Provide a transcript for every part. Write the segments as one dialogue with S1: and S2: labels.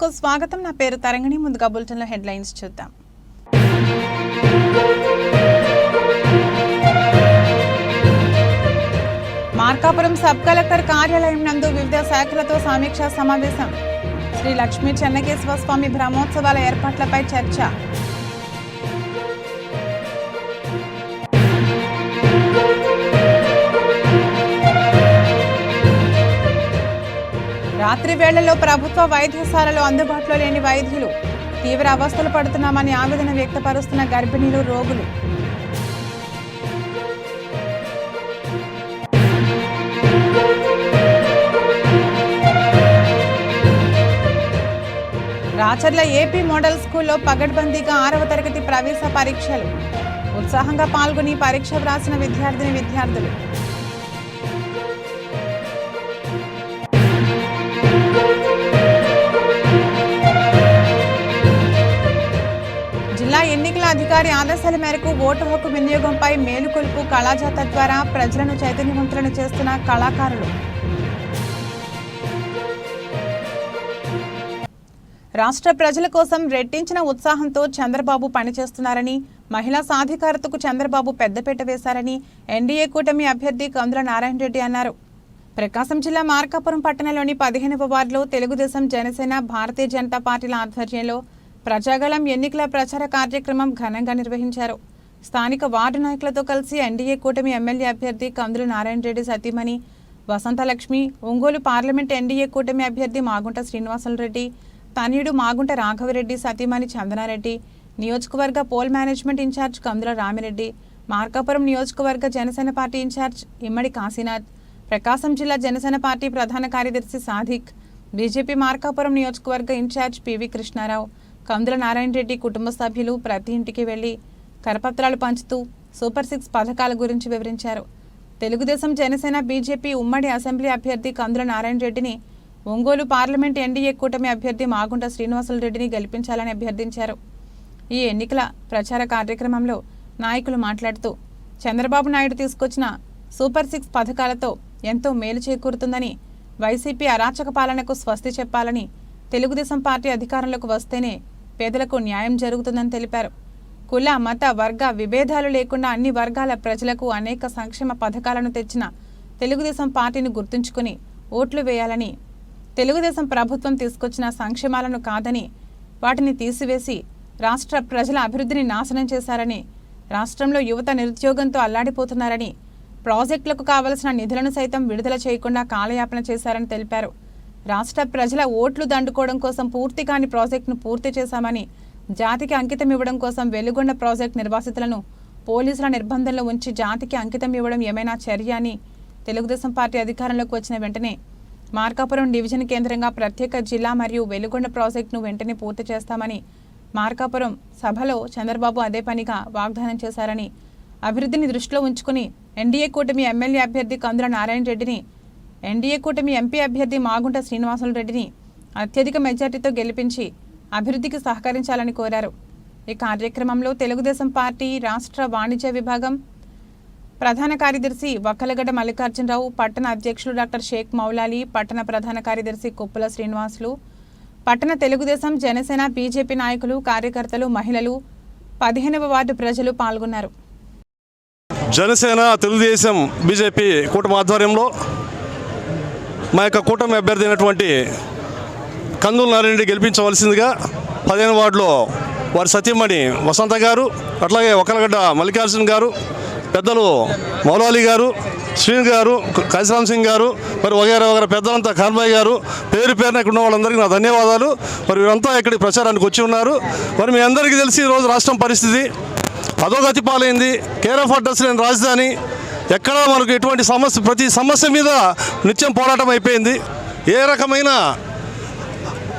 S1: కు స్వాగతం. నా పేరు తరంగిణి. ముందుగా బులెటిన్లో హెడ్లైన్స్ చూద్దాం. మార్కాపురం సబ్ కలెక్టర్ కార్యాలయం నందు వివిధ శాఖలతో సమీక్షా సమావేశం. శ్రీ లక్ష్మీ చెన్నకేశ్వర స్వామి బ్రహ్మోత్సవాల ఏర్పాట్లపై చర్చ. రాత్రి వేళల్లో ప్రభుత్వ వైద్యశాలలో అందుబాటులో లేని వైద్యులు తీవ్ర అవస్థలు పడుతున్నామని ఆవేదన వ్యక్తపరుస్తున్న గర్భిణీలు రోగులు. రాచర్ల ఏపీ మోడల్ స్కూల్లో పగడ్బందీగా ఆరవ తరగతి ప్రవేశ పరీక్షలు. ఉత్సాహంగా పాల్గొని పరీక్ష వ్రాసిన విద్యార్థిని విద్యార్థులు. జిల్లా ఎన్నికల అధికారి ఆదేశాల మేరకు ఓటు హక్కు వినియోగంపై మేలుకొలుపు కళాజాత ద్వారా ప్రజలను చైతన్యవంతులను చేస్తున్న కళాకారులు. రాష్ట్ర ప్రజల కోసం రెట్టించిన ఉత్సాహంతో చంద్రబాబు పనిచేస్తున్నారని మహిళా సాధికారతకు చంద్రబాబు పెద్దపీట వేశారని ఎన్డీఏ కూటమి అభ్యర్థి కందుల నారాయణ రెడ్డి అన్నారు. ప్రకాశం జిల్లా మార్కాపురం పట్టణంలోని పదిహేనవ వార్డులో తెలుగుదేశం జనసేన భారతీయ జనతా పార్టీల ఆధ్వర్యంలో ప్రజాగళం ఎన్నికల ప్రచార కార్యక్రమం ఘనంగా నిర్వహించారు. స్థానిక వార్డు నాయకులతో కలిసి ఎన్డీఏ కూటమి ఎమ్మెల్యే అభ్యర్థి కందుల నారాయణ రెడ్డి సతీమణి వసంతలక్ష్మి ఒంగోలు పార్లమెంట్ ఎన్డీఏ కూటమి అభ్యర్థి మాగుంట శ్రీనివాసులరెడ్డి తనయుడు మాగుంట రాఘవరెడ్డి సతీమణి చందనారెడ్డి నియోజకవర్గ poll management incharge Kandula Rami Reddy Markapuram నియోజకవర్గ జనసేన పార్టీ ఇన్ఛార్జ్ ఇమ్మడి కాశీనాథ్ ప్రకాశం జిల్లా జనసేన పార్టీ ప్రధాన కార్యదర్శి సాధిక్ బీజేపీ మార్కాపురం నియోజకవర్గ incharge P V Krishna Rao Kandula Narayana Reddy కుటుంబ సభ్యులు ప్రతి ఇంటికి వెళ్ళి కరపత్రాలు పంచుతూ సూపర్ సిక్స్ పథకాల గురించి వివరించారు. తెలుగుదేశం జనసేన బీజేపీ ఉమ్మడి అసెంబ్లీ అభ్యర్థి కందుల నారాయణ రెడ్డిని ఒంగోలు పార్లమెంట్ ఎన్డీఏ కూటమి అభ్యర్థి మాగుంట శ్రీనివాసులు రెడ్డిని గెలిపించాలని అభ్యర్థించారు. ఈ ఎన్నికల ప్రచార కార్యక్రమంలో నాయకులు మాట్లాడుతూ చంద్రబాబు నాయుడు తీసుకొచ్చిన సూపర్ సిక్స్ పథకాలతో ఎంతో మేలు చేకూరుతుందని వైసీపీ అరాచక పాలనకు స్వస్తి చెప్పాలని తెలుగుదేశం పార్టీ అధికారంలోకి వస్తేనే పేదలకు న్యాయం జరుగుతుందని తెలిపారు. కుల మత వర్గ విభేదాలు లేకుండా అన్ని వర్గాల ప్రజలకు అనేక సంక్షేమ పథకాలను తెచ్చిన తెలుగుదేశం పార్టీని గుర్తుంచుకుని ఓట్లు వేయాలని తెలుగుదేశం ప్రభుత్వం తీసుకొచ్చిన సంక్షేమాలను కాదని వాటిని తీసివేసి రాష్ట్ర ప్రజల అభివృద్ధిని నాశనం చేశారని రాష్ట్రంలో యువత నిరుద్యోగంతో అల్లాడిపోతున్నారని ప్రాజెక్టులకు కావలసిన నిధులను సైతం విడుదల చేయకుండా కాలయాపన చేశారని తెలిపారు. రాష్ట్ర ప్రజల ఓట్లు దండుకోవడం కోసం పూర్తి కాని ప్రాజెక్టును పూర్తి చేశామని జాతికి అంకితం ఇవ్వడం కోసం వెలుగొండ ప్రాజెక్టు నిర్వాసితులను పోలీసుల నిర్బంధంలో ఉంచి జాతికి అంకితం ఇవ్వడం ఏమైనా చర్య అని తెలుగుదేశం పార్టీ అధికారంలోకి వచ్చిన వెంటనే మార్కాపురం డివిజన్ కేంద్రంగా ప్రత్యేక జిల్లా మరియు వెలుగొండ ప్రాజెక్టును వెంటనే పూర్తి చేస్తామని మార్కాపురం సభలో చంద్రబాబు అదే పనిగా వాగ్దానం చేశారని అభివృద్ధిని దృష్టిలో ఉంచుకుని ఎన్డీఏ కూటమి ఎమ్మెల్యే అభ్యర్థి కందుల నారాయణ రెడ్డిని ఎన్డీఏ కూటమి ఎంపీ అభ్యర్థి మాగుంట శ్రీనివాసులు రెడ్డిని అత్యధిక మెజార్టీతో గెలిపించి అభివృద్ధికి సహకరించాలని కోరారు. ఈ కార్యక్రమంలో తెలుగుదేశం పార్టీ రాష్ట్ర వాణిజ్య విభాగం ప్రధాన కార్యదర్శి వక్కలగడ్డ మల్లికార్జునరావు పట్టణ అధ్యక్షులు డాక్టర్ షేక్ మౌలాలి పట్టణ ప్రధాన కార్యదర్శి కుప్పల శ్రీనివాసులు పట్టణ తెలుగుదేశం జనసేన బీజేపీ నాయకులు కార్యకర్తలు మహిళలు పదిహేనవ వార్డు ప్రజలు పాల్గొన్నారు.
S2: జనసేన తెలుగుదేశం బీజేపీ కూటమి ఆధ్వర్యంలో మా యొక్క కూటమి అభ్యర్థి అయినటువంటి కందుల నారాయణ గెలిపించవలసిందిగా పదిహేను వార్డులో వారి సత్యమణి వసంత గారు అట్లాగే ఒకలగడ్డ మల్లికార్జున గారు పెద్దలు మౌలాలి గారు శ్రీను గారు కైసరామ్ సింగ్ గారు మరి వగేరా వగేరా పెద్దలంతా కాన్బాయ్ గారు పేరు పేరున ఇక్కడ ఉన్న వాళ్ళందరికీ నా ధన్యవాదాలు. మరి వీరంతా ఇక్కడికి ప్రచారానికి వచ్చి ఉన్నారు. మరి మీ అందరికీ తెలిసి ఈరోజు రాష్ట్రం పరిస్థితి అధోగతి పాలైంది. కేర్ ఆఫ్ అడ్రస్ లేని రాజధాని. ఎక్కడా మనకు ఎటువంటి సమస్య ప్రతి సమస్య మీద నిత్యం పోరాటం అయిపోయింది. ఏ రకమైన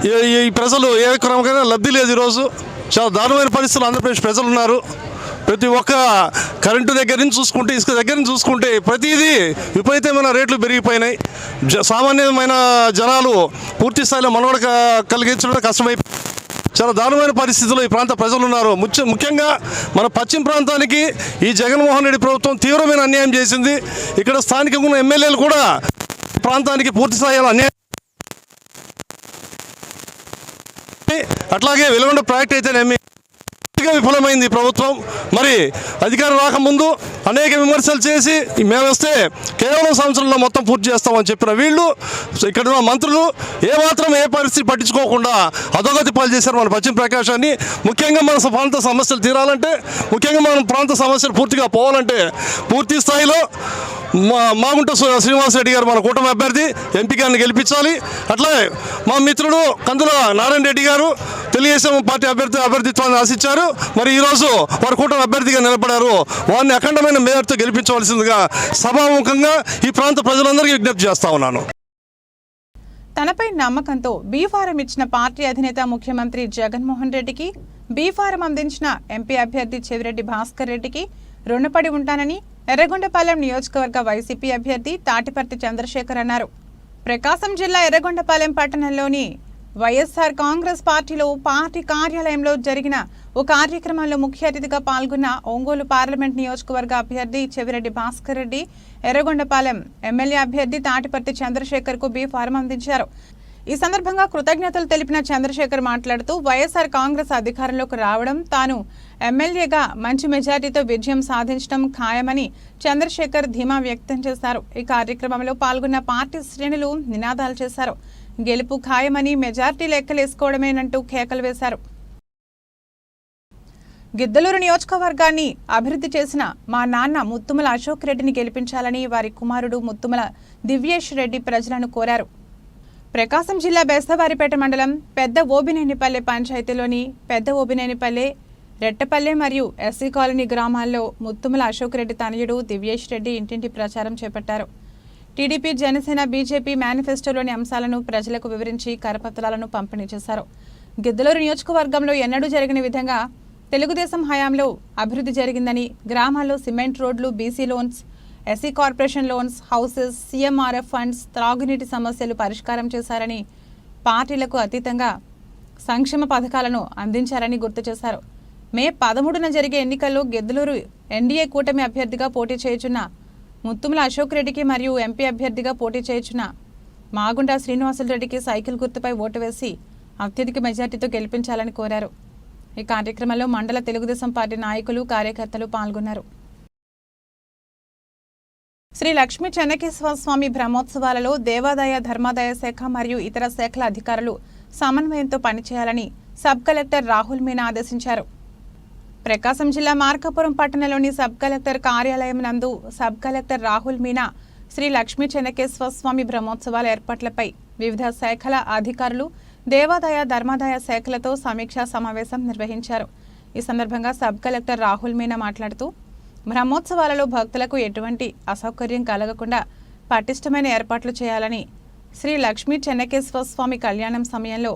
S2: ఈ- ఈ ప్రజలు ఏ రకమైన లబ్ధి లేదు ఈరోజు. చాలా దారుణమైన పరిస్థితులు ఆంధ్రప్రదేశ్ ప్రజలు ఉన్నారు ప్రతి ఒక్క కరెంటు దగ్గర నుంచి చూసుకుంటే ఇసుక దగ్గర నుంచి చూసుకుంటే ప్రతిదీ విపరీతమైన రేట్లు పెరిగిపోయినాయి. జ సామాన్యమైన జనాలు పూర్తి స్థాయిలో మనవడ కలిగించడం కష్టమైపోయింది. చాలా దారుణమైన పరిస్థితుల్లో ఈ ప్రాంత ప్రజలు ఉన్నారు. ముఖ్యంగా మన పశ్చిమ ప్రాంతానికి ఈ జగన్మోహన్ రెడ్డి ప్రభుత్వం తీవ్రమైన అన్యాయం చేసింది. ఇక్కడ స్థానికంగా ఉన్న ఎమ్మెల్యేలు కూడా ప్రాంతానికి పూర్తి స్థాయిలో అన్యాయం అట్లాగే వెలుగొండ ప్రాజెక్ట్ అయితేనేమి పూర్తిగా విఫలమైంది ప్రభుత్వం. మరి అధికారం రాకముందు అనేక విమర్శలు చేసి మేము వస్తే కేవలం సంవత్సరంలో మొత్తం పూర్తి చేస్తామని చెప్పిన వీళ్ళు ఇక్కడ ఉన్న మంత్రులు ఏమాత్రం ఏ పరిస్థితి పట్టించుకోకుండా అధోగతి పాలు చేశారు మన పశ్చిమ ప్రకాశాన్ని. ముఖ్యంగా మన ప్రాంత సమస్యలు తీరాలంటే ముఖ్యంగా మన ప్రాంత సమస్యలు పూర్తిగా పోవాలంటే పూర్తి స్థాయిలో మా మాగుంట శ్రీనివాసరెడ్డి గారు మన కూటమి అభ్యర్థి ఎంపీ గారిని గెలిపించాలి. అట్లాగే మా మిత్రుడు కందుల నారాయణ రెడ్డి గారు తెలుగుదేశం పార్టీ అభ్యర్థి అభ్యర్థిత్వాన్ని ఆశించారు. మరి ఈరోజు వారి కూటమి అభ్యర్థిగా నిలబడారు. వారిని అఖండమైన మేయర్తో గెలిపించవలసిందిగా సభాముఖంగా ఈ ప్రాంత ప్రజలందరికీ విజ్ఞప్తి చేస్తా ఉన్నాను.
S1: తనపై నమ్మకంతో బీ ఫారం ఇచ్చిన పార్టీ అధినేత ముఖ్యమంత్రి జగన్మోహన్ రెడ్డికి బీ ఫారం అందించిన ఎంపీ అభ్యర్థి చెవిరెడ్డి భాస్కర్ రెడ్డికి రుణపడి ఉంటానని ఎర్రగొండపాలెం నియోజకవర్గ వైసీపీ అభ్యర్థి తాటిపర్తి చంద్రశేఖర్ అన్నారు. ప్రకాశం జిల్లా ఎర్రగొండపాలెం పట్టణంలోని వైఎస్ఆర్ కాంగ్రెస్ పార్టీలో పార్టీ కార్యాలయంలో జరిగిన ఓ కార్యక్రమంలో ముఖ్య అతిథిగా పాల్గొన్న ఒంగోలు పార్లమెంట్ నియోజకవర్గ అభ్యర్థి చెవిరెడ్డి భాస్కర్ రెడ్డి ఎర్రగొండపాలెం ఎమ్మెల్యే అభ్యర్థి తాటిపర్తి చంద్రశేఖర్కు ఫారం అందించారు. ఈ సందర్భంగా కృతజ్ఞతలు తెలిపిన చంద్రశేఖర్ మాట్లాడుతూ వైఎస్ఆర్ కాంగ్రెస్ అధికారంలోకి రావడం తాను ఎమ్మెల్యేగా మంచి మెజార్టీతో విజయం సాధించడం ఖాయమని చంద్రశేఖర్ ధీమా వ్యక్తం చేశారు. ఈ కార్యక్రమంలో పాల్గొన్న పార్టీ శ్రేణులు నినాదాలు చేశారు. గెలుపు ఖాయమని మెజార్టీ లెక్కలేసుకోవడమేనంటూ కేకలు వేశారు. గిద్దలూరు నియోజకవర్గాన్ని అభివృద్ధి చేసిన మా నాన్న ముత్తుమల అశోక్ రెడ్డిని గెలిపించాలని వారి కుమారుడు ముత్తుమల దివ్యేష్ రెడ్డి ప్రజలను కోరారు. ప్రకాశం జిల్లా బెస్తవారిపేట మండలం పెద్ద ఓబినేనిపల్లె పంచాయతీలోని పెద్ద ఓబినేనిపల్లె రెట్టపల్లె మరియు ఎస్సీ కాలనీ గ్రామాల్లో ముత్తుమల అశోక్ రెడ్డి తనయుడు దివ్యేష్ రెడ్డి ఇంటింటి ప్రచారం చేపట్టారు. టీడీపీ జనసేన బీజేపీ మేనిఫెస్టోలోని అంశాలను ప్రజలకు వివరించి కరపత్రాలను పంపిణీ చేశారు. గిద్దలూరు నియోజకవర్గంలో ఎన్నడూ జరిగిన విధంగా తెలుగుదేశం హయాంలో అభివృద్ధి జరిగిందని గ్రామాల్లో సిమెంట్ రోడ్లు BC loans SC corporation loans houses CMRF funds త్రాగునీటి సమస్యలు పరిష్కారం చేశారని పార్టీలకు అతీతంగా సంక్షేమ పథకాలను అందించారని గుర్తు చేశారు. మే పదమూడున జరిగే ఎన్నికల్లో గెద్దలూరు ఎన్డీఏ కూటమి అభ్యర్థిగా పోటీ చేయుచున్న ముత్తుముల అశోక్ రెడ్డికి మరియు ఎంపీ అభ్యర్థిగా పోటీ చేయుచున్న మాగుంట శ్రీనివాసులు రెడ్డికి సైకిల్ గుర్తుపై ఓటు వేసి అత్యధిక మెజార్టీతో గెలిపించాలని కోరారు. ఈ కార్యక్రమంలో మండల తెలుగుదేశం పార్టీ నాయకులు కార్యకర్తలు పాల్గొన్నారు. శ్రీ లక్ష్మీ చెన్నకేశ్వర స్వామి బ్రహ్మోత్సవాలలో దేవాదాయ ధర్మాదాయ శాఖ మరియు ఇతర శాఖల అధికారులు సమన్వయంతో పనిచేయాలని సబ్ కలెక్టర్ రాహుల్ మీనా ఆదేశించారు. ప్రకాశం జిల్లా మార్కాపురం పట్టణంలోని సబ్ కలెక్టర్ కార్యాలయం నందు సబ్ కలెక్టర్ రాహుల్ మీనా శ్రీ లక్ష్మీ చెన్నకేశ్వర స్వామి బ్రహ్మోత్సవాల ఏర్పాట్లపై వివిధ శాఖల అధికారులు దేవాదాయ ధర్మాదాయ శాఖలతో సమీక్షా సమావేశం నిర్వహించారు. ఈ సందర్భంగా సబ్ కలెక్టర్ రాహుల్ మీనా మాట్లాడుతూ బ్రహ్మోత్సవాలలో భక్తులకు ఎటువంటి అసౌకర్యం కలగకుండా పటిష్టమైన ఏర్పాట్లు చేయాలని శ్రీ లక్ష్మీ చెన్నకేశ్వర స్వామి కళ్యాణం సమయంలో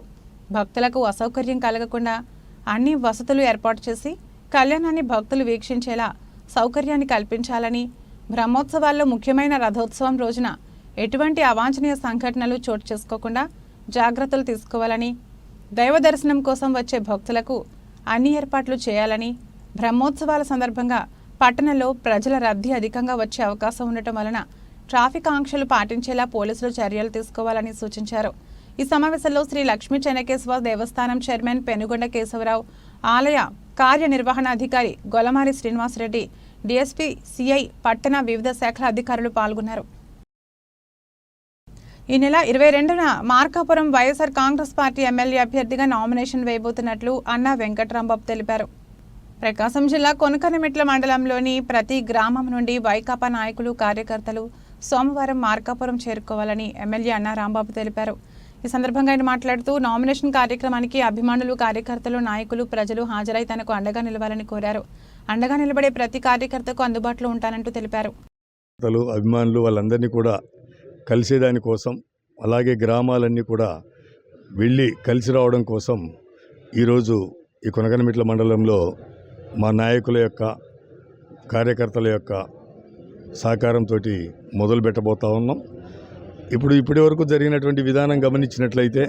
S1: భక్తులకు అసౌకర్యం కలగకుండా అన్ని వసతులు ఏర్పాటు చేసి కళ్యాణాన్ని భక్తులు వీక్షించేలా సౌకర్యాన్ని కల్పించాలని బ్రహ్మోత్సవాల్లో ముఖ్యమైన రథోత్సవం రోజున ఎటువంటి అవాంఛనీయ సంఘటనలు చోటు చేసుకోకుండా జాగ్రత్తలు తీసుకోవాలని దైవ దర్శనం కోసం వచ్చే భక్తులకు అన్ని ఏర్పాట్లు చేయాలని బ్రహ్మోత్సవాల సందర్భంగా పట్టణంలో ప్రజల రద్దీ అధికంగా వచ్చే అవకాశం ఉండటం వలన ట్రాఫిక్ ఆంక్షలు పాటించేలా పోలీసులు చర్యలు తీసుకోవాలని సూచించారు. ఈ సమావేశంలో శ్రీ లక్ష్మీ చెన్నకేశ్వర దేవస్థానం చైర్మన్ పెనుగొండ కేశవరావు ఆలయ కార్యనిర్వహణాధికారి గొలమారి శ్రీనివాసరెడ్డి డిఎస్పీ సిఐ పట్టణ వివిధ శాఖల అధికారులు పాల్గొన్నారు. ఈ నెల ఇరవై రెండున Markapuram YSR Congress party MLA అభ్యర్థిగా నామినేషన్ వేయబోతున్నట్లు అన్న వెంకట్రాంబాబు తెలిపారు. ప్రకాశం జిల్లా కొనకనమిట్ల మండలంలోని ప్రతి గ్రామం నుండి వైకాపా నాయకులు కార్యకర్తలు సోమవారం మార్కాపురం చేరుకోవాలని ఎమ్మెల్యే అన్నా రాంబాబు తెలిపారు. ఈ సందర్భంగా ఆయన మాట్లాడుతూ నామినేషన్ కార్యక్రమానికి అభిమానులు కార్యకర్తలు నాయకులు ప్రజలు హాజరై తనకు అండగా నిలవాలని కోరారు. అండగా నిలబడే ప్రతి కార్యకర్తకు అందుబాటులో ఉంటానంటూ తెలిపారు.
S3: అభిమానులు వాళ్ళందరినీ కూడా కలిసేదానికోసం అలాగే గ్రామాలన్నీ కూడా వెళ్ళి కలిసి రావడం కోసం ఈరోజు ఈ కొనగనమిట్ల మండలంలో మా నాయకుల యొక్క కార్యకర్తల యొక్క సహకారంతో మొదలు పెట్టబోతా ఉన్నాం. ఇప్పుడు ఇప్పటి వరకు జరిగినటువంటి విధానం గమనించినట్లయితే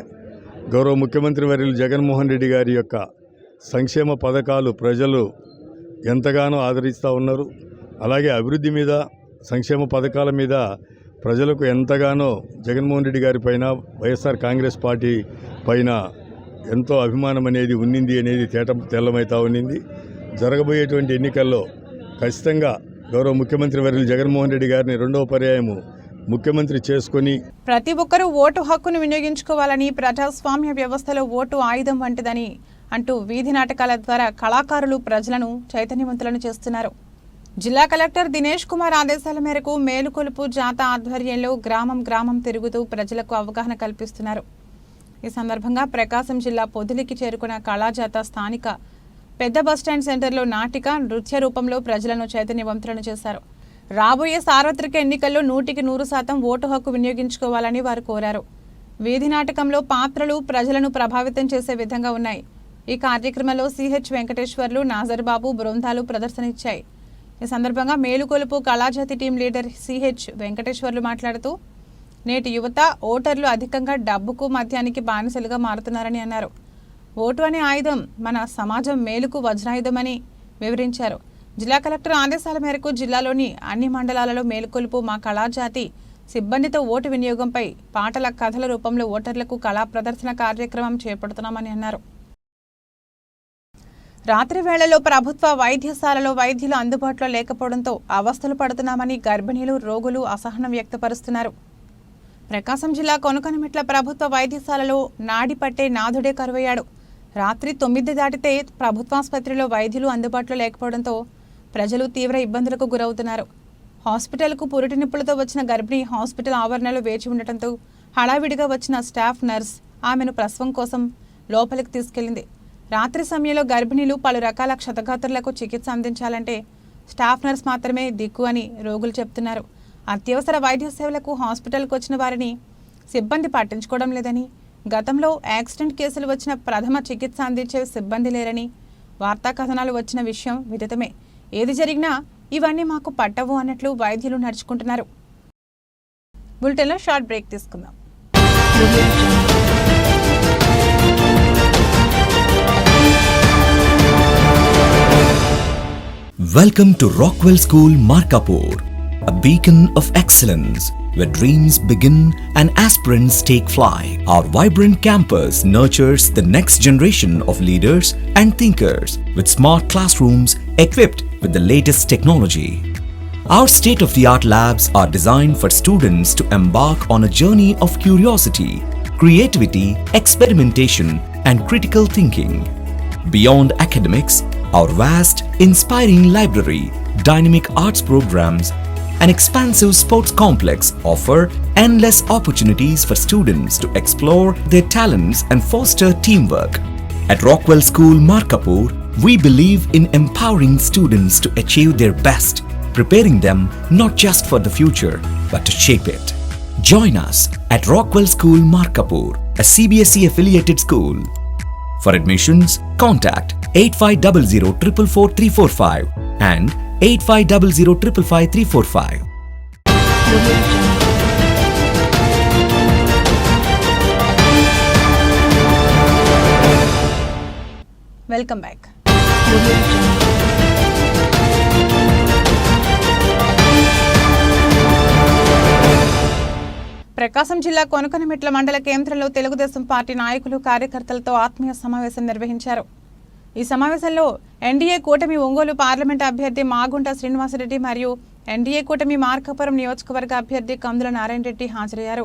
S3: గౌరవ ముఖ్యమంత్రి వర్యులు జగన్మోహన్ రెడ్డి గారి యొక్క సంక్షేమ పథకాలు ప్రజలు ఎంతగానో ఆదరిస్తూ ఉన్నారు. అలాగే అభివృద్ధి మీద సంక్షేమ పథకాల మీద ప్రజలకు ఎంతగానో జగన్మోహన్ రెడ్డి గారి పైన వైఎస్ఆర్ కాంగ్రెస్ పార్టీ పైన ఎంతో అభిమానం అనేది ఉన్నింది అనేది తేట తెల్లమైతా ఉన్నింది. జరగబోయేటువంటి ఎన్నికల్లో ఖచ్చితంగా గౌరవ ముఖ్యమంత్రి వర్యులు జగన్మోహన్ రెడ్డి గారిని రెండవ పర్యాయము ముఖ్యమంత్రి చేసుకొని
S1: ప్రతి ఒక్కరూ ఓటు హక్కును వినియోగించుకోవాలని ప్రజాస్వామ్య వ్యవస్థలో ఓటు ఆయుధం వంటిదని అంటూ వీధి నాటకాల ద్వారా కళాకారులు ప్రజలను చైతన్యవంతులను చేస్తున్నారు. జిల్లా కలెక్టర్ దినేష్ కుమార్ ఆదేశాల మేరకు మేలుకొలుపు జాత ఆధ్వర్యంలో గ్రామం గ్రామం తిరుగుతూ ప్రజలకు అవగాహన కల్పిస్తున్నారు. ఈ సందర్భంగా ప్రకాశం జిల్లా పొదిలికి చేరుకున్న కళాజాత స్థానిక పెద్ద బస్టాండ్ సెంటర్లో నాటిక నృత్య రూపంలో ప్రజలను చైతన్యవంతులను చేశారు. రాబోయే సార్వత్రిక ఎన్నికల్లో నూటికి నూరు శాతం ఓటు హక్కు వినియోగించుకోవాలని వారు కోరారు. వీధి నాటకంలో పాత్రలు ప్రజలను ప్రభావితం చేసే విధంగా ఉన్నాయి. ఈ కార్యక్రమంలో సిహెచ్ వెంకటేశ్వర్లు నాజర్బాబు బృందాలు ప్రదర్శన ఇచ్చాయి ఈ సందర్భంగా మేలుకొలుపు కళాజాతి team leader C H Venkateswarlu మాట్లాడుతూ నేటి యువత ఓటర్లు అధికంగా డబ్బుకు మద్యానికి బానిసలుగా మారుతున్నారని అన్నారు. ఓటు అనే ఆయుధం మన సమాజం మేలుకు వజ్రాయుధమని వివరించారు. జిల్లా కలెక్టర్ ఆదేశాల మేరకు జిల్లాలోని అన్ని మండలాలలో మేలుకొలుపు మా కళాజాతి సిబ్బందితో ఓటు వినియోగంపై పాటల కథల రూపంలో ఓటర్లకు కళా ప్రదర్శన కార్యక్రమం చేపడుతున్నామని అన్నారు. రాత్రి వేళలో ప్రభుత్వ వైద్యశాలలో వైద్యులు అందుబాటులో లేకపోవడంతో అవస్థలు పడుతున్నామని గర్భిణీలు రోగులు అసహనం వ్యక్తపరుస్తున్నారు. ప్రకాశం జిల్లా కొనకనమిట్ల ప్రభుత్వ వైద్యశాలలో నాడి పట్టే నాథుడే కరువయ్యాడు. రాత్రి తొమ్మిది దాటితే ప్రభుత్వాసుపత్రిలో వైద్యులు అందుబాటులో లేకపోవడంతో ప్రజలు తీవ్ర ఇబ్బందులకు గురవుతున్నారు. హాస్పిటల్కు పురిటి నిప్పులతో వచ్చిన గర్భిణి హాస్పిటల్ ఆవరణలో వేచి ఉండటంతో హడావిడిగా వచ్చిన స్టాఫ్ నర్స్ ఆమెను ప్రసవం కోసం లోపలికి తీసుకెళ్ళింది రాత్రి సమయంలో గర్భిణీలు పలు రకాల క్షతగాత్రులకు చికిత్స అందించాలంటే స్టాఫ్ నర్స్ మాత్రమే దిక్కు అని రోగులు చెప్తున్నారు. అత్యవసర వైద్య సేవలకు హాస్పిటల్కు వచ్చిన వారిని సిబ్బంది పట్టించుకోవడం లేదని గతంలో యాక్సిడెంట్ కేసులు వచ్చిన ప్రథమ చికిత్స అందించే సిబ్బంది లేరని వార్తా కథనాలు వచ్చిన విషయం విదితమే. ఏది జరిగినా ఇవన్నీ మాకు పట్టవు అన్నట్లు వైద్యులు నడుచుకుంటున్నారు. బులెటిన్లో షార్ట్ బ్రేక్ తీసుకుందాం.
S4: Welcome to Rockwell School Markapur, a beacon of excellence where dreams begin and aspirants take flight. Our vibrant campus nurtures the next generation of leaders and thinkers with smart classrooms equipped with the latest technology. Our state of the art labs are designed for students to embark on a journey of curiosity, creativity, experimentation, and critical thinking. Beyond academics, our vast, inspiring library, dynamic arts programs, and expansive sports complex offer endless opportunities for students to explore their talents and foster teamwork. At Rockwell School Markapur, we believe in empowering students to achieve their best, preparing them not just for the future, but to shape it. Join us at Rockwell School Markapur, a CBSE affiliated school. For admissions, contact eight five double zero triple four three four five and eight five double zero triple five three four five
S1: welcome back Prakasam జిల్లా కొనుకనమిట్ల మండల కేంద్రంలో Telugu Desam party నాయకులు కార్యకర్తలతో ఆత్మీయ సమావేశం నిర్వహించారు. ఈ సమావేశంలో ఎన్డీఏ కూటమి ఒంగోలు పార్లమెంట్ అభ్యర్థి మాగుంట శ్రీనివాసరెడ్డి మరియు ఎన్డీఏ కూటమి మార్కాపురం నియోజకవర్గ అభ్యర్థి కందుల నారాయణ రెడ్డి హాజరయ్యారు.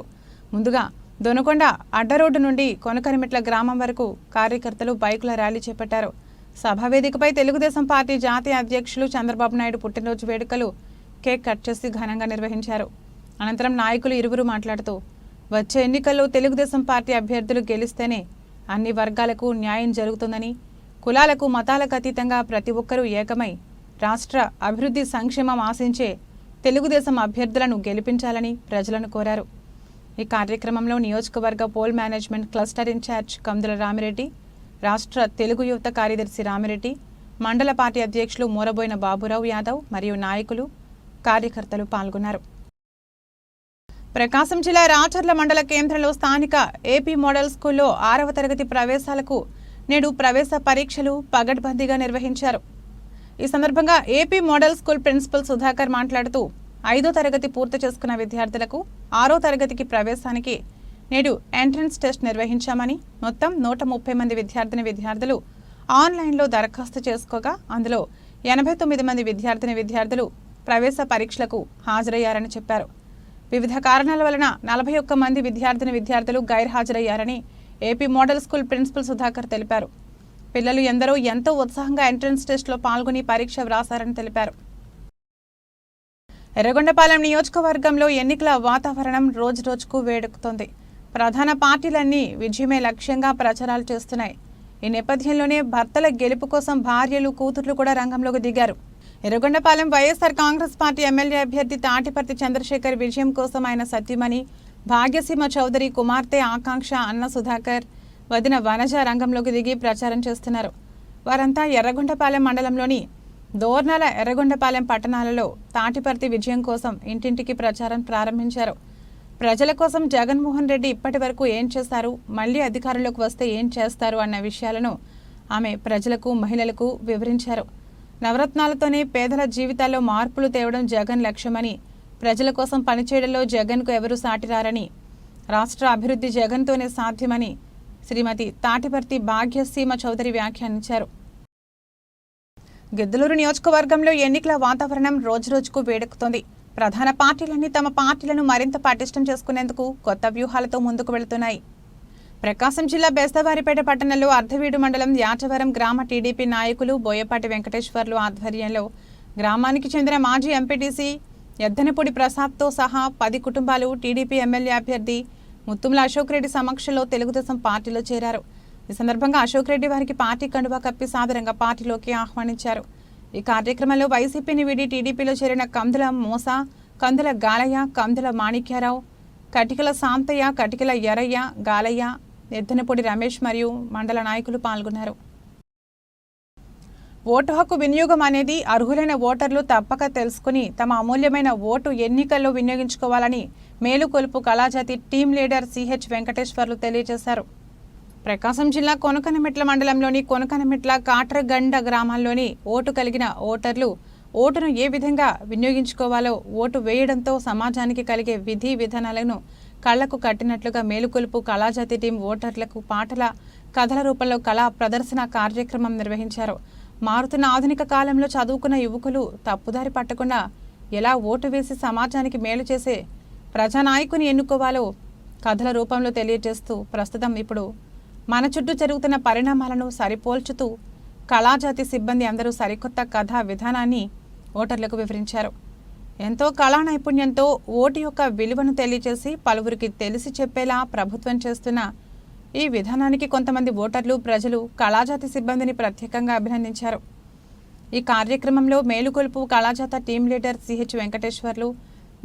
S1: ముందుగా దొనకొండ అడ్డరోడ్డు నుండి కొనకనిమిట్ల గ్రామం వరకు కార్యకర్తలు బైకుల ర్యాలీ చేపట్టారు. సభా వేదికపై తెలుగుదేశం పార్టీ జాతీయ అధ్యక్షులు చంద్రబాబు నాయుడు పుట్టినరోజు వేడుకలు కేక్ కట్ చేసి ఘనంగా నిర్వహించారు. అనంతరం నాయకులు ఇరువురు మాట్లాడుతూ వచ్చే ఎన్నికల్లో తెలుగుదేశం పార్టీ అభ్యర్థులు గెలిస్తేనే అన్ని వర్గాలకు న్యాయం జరుగుతుందని కులాలకు మతాలకు అతీతంగా ప్రతి ఒక్కరూ ఏకమై రాష్ట్ర అభివృద్ధి సంక్షేమం ఆశించే తెలుగుదేశం అభ్యర్థులను గెలిపించాలని ప్రజలను కోరారు. ఈ కార్యక్రమంలో నియోజకవర్గ poll management cluster incharge Kandula Ramireddy రాష్ట్ర తెలుగు యువత కార్యదర్శి రామిరెడ్డి మండల పార్టీ అధ్యక్షులు మూరబోయిన బాబురావు యాదవ్ మరియు నాయకులు కార్యకర్తలు పాల్గొన్నారు. ప్రకాశం జిల్లా రాచర్ల మండల కేంద్రంలో స్థానిక ఏపీ మోడల్ స్కూల్లో ఆరవ తరగతి ప్రవేశాలకు నేడు ప్రవేశ పరీక్షలు పగడ్బందీగా నిర్వహించారు. ఈ సందర్భంగా AP model school principal Sudhakar మాట్లాడుతూ ఐదో తరగతి పూర్తి చేసుకున్న విద్యార్థులకు ఆరో తరగతికి ప్రవేశానికి నేడు ఎంట్రన్స్ టెస్ట్ నిర్వహించామని మొత్తం నూట ముప్పై మంది విద్యార్థిని విద్యార్థులు ఆన్లైన్లో దరఖాస్తు చేసుకోగా అందులో ఎనభై తొమ్మిది మంది విద్యార్థిని విద్యార్థులు ప్రవేశ పరీక్షలకు హాజరయ్యారని చెప్పారు. వివిధ కారణాల వలన నలభై ఒక్క మంది విద్యార్థిని విద్యార్థులు గైర్హాజరయ్యారని AP model school principal Sudhakar తెలిపారు. పిల్లలు ఎందరో ఎంతో ఉత్సాహంగా ఎంట్రన్స్ టెస్ట్లో పాల్గొని పరీక్ష వ్రాసారని తెలిపారు. ఎర్రగొండపాలెం నియోజకవర్గంలో ఎన్నికల వాతావరణం రోజురోజుకు వేడుకుతోంది. వేడెక్కుతోంది ప్రధాన పార్టీలన్నీ విజయమే లక్ష్యంగా ప్రచారాలు చేస్తున్నాయి. ఈ నేపథ్యంలోనే భర్తల గెలుపు కోసం భార్యలు కూతుర్లు కూడా రంగంలోకి దిగారు. Yerragondapalem YSR Congress party MLA అభ్యర్థి తాటిపర్తి చంద్రశేఖర్ విజయం కోసం ఆయన సత్యమణి భాగ్యసీమ చౌదరి కుమార్తె ఆకాంక్ష అన్న సుధాకర్ వదిన వనజ రంగంలోకి దిగి ప్రచారం చేస్తున్నారు. వారంతా ఎర్రగొండపాలెం మండలంలోని దోర్నాల ఎర్రగొండపాలెం పట్టణాలలో తాటిపర్తి విజయం కోసం ఇంటింటికి ప్రచారం ప్రారంభించారు. ప్రజల కోసం జగన్మోహన్ రెడ్డి ఇప్పటి వరకు ఏం చేస్తారు మళ్ళీ అధికారంలోకి వస్తే ఏం చేస్తారు అన్న విషయాలను ఆమె ప్రజలకు మహిళలకు వివరించారు. నవరత్నాలతోనే పేదల జీవితాల్లో మార్పులు తేవడం జగన్ లక్ష్యమని ప్రజల కోసం పనిచేయడంలో జగన్కు ఎవరూ సాటిరారని రాష్ట్ర అభివృద్ధి జగన్తోనే సాధ్యమని శ్రీమతి తాటిపర్తి భాగ్యసీమ చౌదరి వ్యాఖ్యానించారు. గిద్దలూరు నియోజకవర్గంలో ఎన్నికల వాతావరణం రోజురోజుకు వేడెక్కుతోంది. ప్రధాన పార్టీలన్నీ తమ పార్టీలను మరింత పటిష్టం చేసుకునేందుకు కొత్త వ్యూహాలతో ముందుకు వెళుతున్నాయి. ప్రకాశం జిల్లా బెస్తవారిపేట పట్టణంలో అర్ధవీడు మండలం యాచవరం గ్రామ టీడీపీ నాయకులు బోయపాటి వెంకటేశ్వర్లు ఆధ్వర్యంలో గ్రామానికి చెందిన మాజీ ఎంపీటీసీ ఎద్దనపూడి ప్రసాద్తో సహా పది కుటుంబాలు టీడీపీ ఎమ్మెల్యే అభ్యర్థి ముత్తుముల అశోక్ రెడ్డి సమక్షంలో తెలుగుదేశం పార్టీలో చేరారు. ఈ సందర్భంగా అశోక్ రెడ్డి వారికి పార్టీ కండువా కప్పి సాదరంగా పార్టీలోకి ఆహ్వానించారు. ఈ కార్యక్రమంలో వైసీపీని వీడి టీడీపీలో చేరిన కందుల మోస కందుల గాలయ్య కందుల మాణిక్యారావు కటికల శాంతయ్య కటికల ఎరయ్య గాలయ్య ఎద్దనపూడి రమేష్ మరియు మండల నాయకులు పాల్గొన్నారు. ఓటు హక్కు వినియోగం అనేది అర్హులైన ఓటర్లు తప్పక తెలుసుకుని తమ అమూల్యమైన ఓటు ఎన్నికల్లో వినియోగించుకోవాలని మేలుకొలుపు కళాజాతి టీం లీడర్ సిహెచ్ వెంకటేశ్వర్లు తెలియజేశారు. ప్రకాశం జిల్లా కొనకనమెట్ల మండలంలోని కొనకనమెట్ల కాట్రగండ గ్రామాల్లోని ఓటు కలిగిన ఓటర్లు ఓటును ఏ విధంగా వినియోగించుకోవాలో ఓటు వేయడంతో సమాజానికి కలిగే విధి విధానాలను కళ్ళకు కట్టినట్లుగా మేలుకొలుపు కళాజాతి టీం ఓటర్లకు పాటల కథల రూపంలో కళా ప్రదర్శన కార్యక్రమం నిర్వహించారు. మారుతున్న ఆధునిక కాలంలో చదువుకున్న యువకులు తప్పుదారి పట్టకుండా ఎలా ఓటు వేసి సమాజానికి మేలు చేసే ప్రజానాయకుని ఎన్నుకోవాలో కథల రూపంలో తెలియజేస్తూ ప్రస్తుతం ఇప్పుడు మన చుట్టూ జరుగుతున్న పరిణామాలను సరిపోల్చుతూ కళాజాతి సిబ్బంది అందరూ సరికొత్త కథా విధానాన్ని ఓటర్లకు వివరించారు. ఎంతో కళా నైపుణ్యంతో ఓటు యొక్క విలువను తెలియజేసి పలువురికి తెలిసి చెప్పేలా ప్రభుత్వం చేస్తున్న ఈ విధానానికి కొంతమంది ఓటర్లు ప్రజలు కళాజాతి సిబ్బందిని ప్రత్యేకంగా అభినందించారు. ఈ కార్యక్రమంలో మేలుకొల్పు కళాజాత టీం లీడర్ సిహెచ్ వెంకటేశ్వర్లు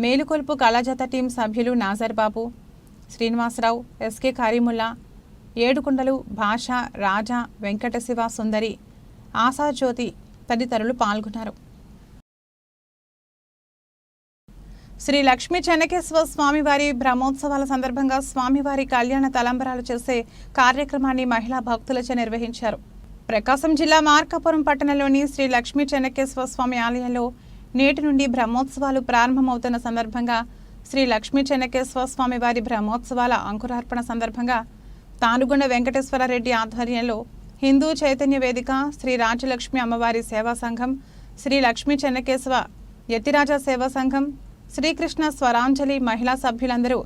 S1: మేలుకొల్పు కళాజాత టీం సభ్యులు నాజర్ బాబు శ్రీనివాసరావు ఎస్కే కారీముల్లా ఏడుకొండలు భాష రాజా వెంకటశివ సుందరి ఆశాజ్యోతి తదితరులు పాల్గొన్నారు. శ్రీ లక్ష్మీ చెన్నకేశ్వర స్వామివారి బ్రహ్మోత్సవాల సందర్భంగా స్వామివారి కళ్యాణ తలంబరాలు చేసే కార్యక్రమాన్ని మహిళా భక్తులచే నిర్వహించారు. ప్రకాశం జిల్లా మార్కాపురం పట్టణంలోని శ్రీ లక్ష్మీ చెన్నకేశ్వర స్వామి ఆలయంలో నేటి నుండి బ్రహ్మోత్సవాలు ప్రారంభమవుతున్న సందర్భంగా శ్రీ లక్ష్మీ చెన్నకేశ్వర స్వామి వారి బ్రహ్మోత్సవాల అంకురార్పణ సందర్భంగా తానుగొండ వెంకటేశ్వరరెడ్డి ఆధ్వర్యంలో హిందూ చైతన్య వేదిక శ్రీ రాజలక్ష్మి అమ్మవారి సేవా సంఘం శ్రీ లక్ష్మీ చెన్నకేశవ యతిరాజా సేవా సంఘం శ్రీకృష్ణ స్వరాంజలి మహిళా సభ్యులందరూ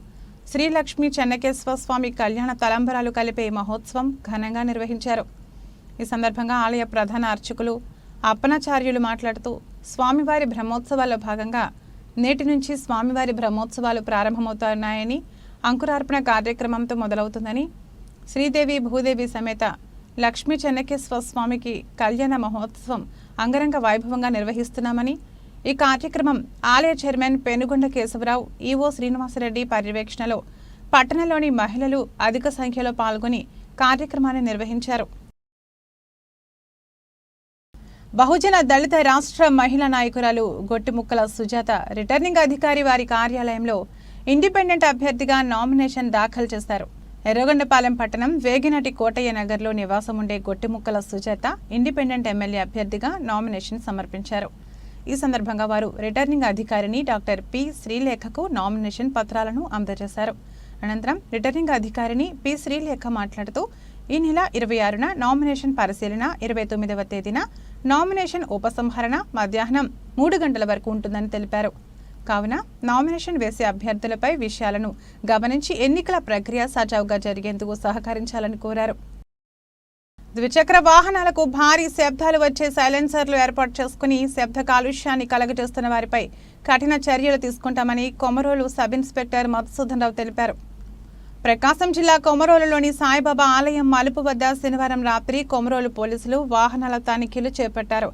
S1: శ్రీలక్ష్మి చెన్నకేశ్వర స్వామి కళ్యాణ తలంబరాలు కలిపే మహోత్సవం ఘనంగా నిర్వహించారు. ఈ సందర్భంగా ఆలయ ప్రధాన అర్చకులు అప్పనాచార్యులు మాట్లాడుతూ స్వామివారి బ్రహ్మోత్సవాల్లో భాగంగా నేటి నుంచి స్వామివారి బ్రహ్మోత్సవాలు ప్రారంభమవుతున్నాయని అంకురార్పణ కార్యక్రమంతో మొదలవుతుందని శ్రీదేవి భూదేవి సమేత లక్ష్మీ చెన్నకేశ్వర స్వామికి కళ్యాణ మహోత్సవం అంగరంగ వైభవంగా నిర్వహిస్తున్నామని ఈ కార్యక్రమం ఆలయ చైర్మన్ పెనుగొండ కేశవరావు ఈవో శ్రీనివాసరెడ్డి పర్యవేక్షణలో పట్టణంలోని మహిళలు అధిక సంఖ్యలో పాల్గొని కార్యక్రమాన్ని నిర్వహించారు. బహుజన దళిత రాష్ట్ర మహిళా నాయకురాలు గొట్టిముక్కల సుజాత రిటర్నింగ్ అధికారి వారి కార్యాలయంలో ఇండిపెండెంట్ అభ్యర్థిగా నామినేషన్ దాఖలు చేశారు ఎర్రగొండపాలెం పట్టణం వేగినటి కోటయ్య నగర్లో నివాసం ఉండే గొట్టిముక్కల సుజాత ఇండిపెండెంట్ ఎమ్మెల్యే అభ్యర్థిగా నామినేషన్ సమర్పించారు. ఈ సందర్భంగా వారు రిటర్నింగ్ అధికారిని డాక్టర్ పి శ్రీలేఖకు నామినేషన్ పత్రాలను అందజేశారు. అనంతరం రిటర్నింగ్ అధికారిని పి శ్రీలేఖ మాట్లాడుతూ ఈ నెల ఇరవై ఆరున నామినేషన్ పరిశీలన ఇరవై తొమ్మిదవ తేదీన నామినేషన్ ఉపసంహరణ మధ్యాహ్నం మూడు గంటల వరకు ఉంటుందని తెలిపారు. కావున నామినేషన్ వేసే అభ్యర్థులపై విషయాలను గమనించి ఎన్నికల ప్రక్రియ సజావుగా జరిగేందుకు సహకరించాలని కోరారు. ద్విచక్ర వాహనాలకు భారీ శబ్దాలు వచ్చే సైలెన్సర్లు ఏర్పాటు చేసుకుని శబ్ద కాలుష్యాన్ని కలగజేస్తున్న వారిపై కఠిన చర్యలు తీసుకుంటామని కొమరోలు సబ్ ఇన్స్పెక్టర్ మధుసూదన్ రావు తెలిపారు. ప్రకాశం జిల్లా కొమరోలులోని సాయిబాబా ఆలయం మలుపు వద్ద శనివారం రాత్రి కొమరోలు పోలీసులు వాహనాల తనిఖీలు చేపట్టారు.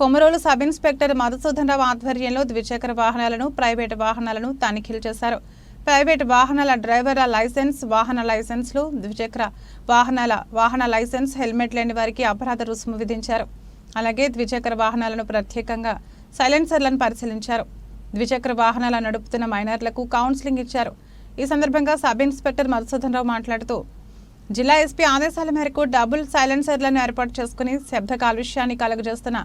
S1: కొమరోలు సబ్ ఇన్స్పెక్టర్ మధుసూదన్ రావు ఆధ్వర్యంలో ద్విచక్ర వాహనాలను ప్రైవేటు వాహనాలను తనిఖీలు చేశారు. ప్రైవేట్ వాహనాల డ్రైవర్ల లైసెన్స్ వాహన లైసెన్స్లు ద్విచక్ర వాహనాల వాహన లైసెన్స్ హెల్మెట్ లేని వారికి అపరాధ రుసుము విధించారు. అలాగే ద్విచక్ర వాహనాలను ప్రత్యేకంగా సైలెన్సర్లను పరిశీలించారు. ద్విచక్ర వాహనాల నడుపుతున్న మైనర్లకు కౌన్సిలింగ్ ఇచ్చారు. ఈ సందర్భంగా సబ్ ఇన్స్పెక్టర్ మధుసూదన్ రావు మాట్లాడుతూ జిల్లా ఎస్పీ ఆదేశాల మేరకు డబుల్ సైలెన్సర్లను ఏర్పాటు చేసుకుని శబ్ద కాలుష్యాన్ని కలుగజేస్తున్న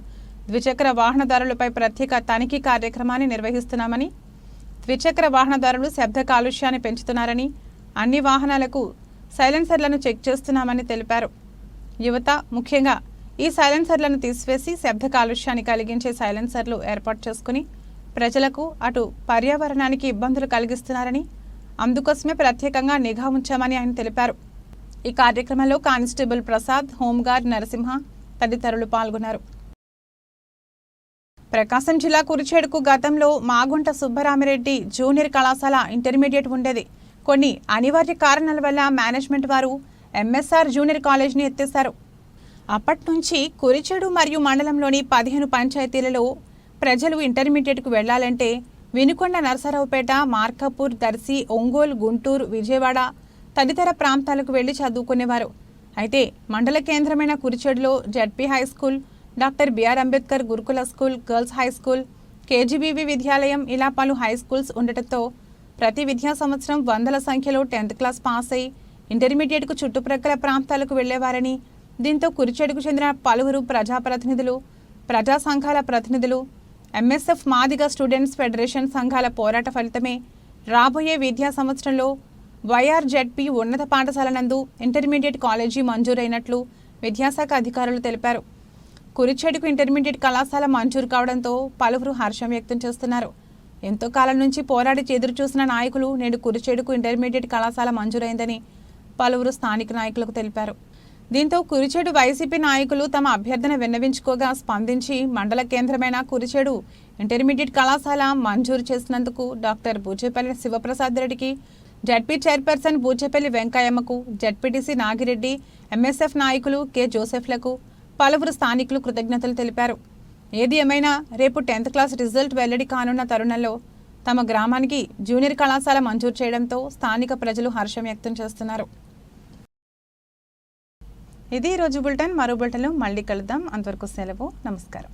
S1: ద్విచక్ర వాహనదారులపై ప్రత్యేక తనిఖీ కార్యక్రమాన్ని నిర్వహిస్తున్నామని ద్విచక్ర వాహనదారులు శబ్ద కాలుష్యాన్ని పెంచుతున్నారని అన్ని వాహనాలకు సైలెన్సర్లను చెక్ చేస్తున్నామని తెలిపారు. యువత ముఖ్యంగా ఈ సైలెన్సర్లను తీసివేసి శబ్ద కాలుష్యాన్ని కలిగించే సైలెన్సర్లు ఏర్పాటు చేసుకుని ప్రజలకు అటు పర్యావరణానికి ఇబ్బందులు కలిగిస్తున్నారని అందుకోసమే ప్రత్యేకంగా నిఘా ఉంచామని ఆయన తెలిపారు. ఈ కార్యక్రమంలో కానిస్టేబుల్ ప్రసాద్ హోంగార్డ్ నరసింహ తదితరులు పాల్గొన్నారు. ప్రకాశం జిల్లా కురిచేడుకు గతంలో మాగుంట సుబ్బరామిరెడ్డి జూనియర్ కళాశాల ఇంటర్మీడియట్ ఉండేది. కొన్ని అనివార్య కారణాల వల్ల మేనేజ్మెంట్ వారు ఎంఎస్ఆర్ జూనియర్ కాలేజ్ని ఎత్తేశారు. అప్పటి నుంచి కురిచేడు మరియు మండలంలోని పదిహేను పంచాయతీలలో ప్రజలు ఇంటర్మీడియట్కు వెళ్ళాలంటే వినుకొండ నరసరావుపేట మార్కాపూర్ దర్శి ఒంగోలు గుంటూరు విజయవాడ తదితర ప్రాంతాలకు వెళ్ళి చదువుకునేవారు. అయితే మండల కేంద్రమైన కురిచేడులో ZP high school doctor BR Ambedkar గురుకుల school girls high school KGBV విద్యాలయం ఇలా పలు హై స్కూల్స్ ఉండటంతో ప్రతి విద్యా సంవత్సరం వందల సంఖ్యలో టెన్త్ క్లాస్ పాస్ అయి ఇంటర్మీడియట్కు చుట్టుప్రక్కల ప్రాంతాలకు వెళ్ళేవారని దీంతో కురిచేడుకు చెందిన పలువురు ప్రజాప్రతినిధులు ప్రజా సంఘాల ప్రతినిధులు ఎంఎస్ఎఫ్ మాదిగ స్టూడెంట్స్ ఫెడరేషన్ సంఘాల పోరాట ఫలితమే రాబోయే విద్యా సంవత్సరంలో వైఆర్జెడ్పి ఉన్నత పాఠశాల నందు ఇంటర్మీడియట్ కాలేజీ మంజూరైనట్లు విద్యాశాఖ అధికారులు తెలిపారు. కురిచేడుకు ఇంటర్మీడియట్ కళాశాల మంజూరు కావడంతో పలువురు హర్షం వ్యక్తం చేస్తున్నారు. ఎంతో కాలం నుంచి పోరాడి ఎదురుచూసిన నాయకులు నేడు కురిచేడుకు ఇంటర్మీడియట్ కళాశాల మంజూరైందని పలువురు స్థానిక నాయకులకు తెలిపారు. దీంతో కురిచేడు వైసీపీ నాయకులు తమ అభ్యర్థన విన్నవించుకోగా స్పందించి మండల కేంద్రమైన కురిచేడు ఇంటర్మీడియట్ కళాశాల మంజూరు చేసినందుకు డాక్టర్ బూచేపల్లి శివప్రసాద్ రెడ్డికి జడ్పీ చైర్పర్సన్ బూచేపల్లి వెంకయ్యమ్మకు జడ్పీటీసీ నాగిరెడ్డి ఎంఎస్ఎఫ్ నాయకులు కె జోసెఫ్లకు పలువురు స్థానికులు కృతజ్ఞతలు తెలిపారు. ఏది ఏమైనా రేపు టెన్త్ క్లాస్ రిజల్ట్ వెల్లడి కానున్న తరుణంలో తమ గ్రామానికి జూనియర్ కళాశాల మంజూరు చేయడంతో స్థానిక ప్రజలు హర్షం వ్యక్తం చేస్తున్నారు. ఇది ఈరోజు బులెటిన్. మరో బులెటిన్లో మళ్ళీ కలుద్దాం. అంతవరకు సెలవు. నమస్కారం.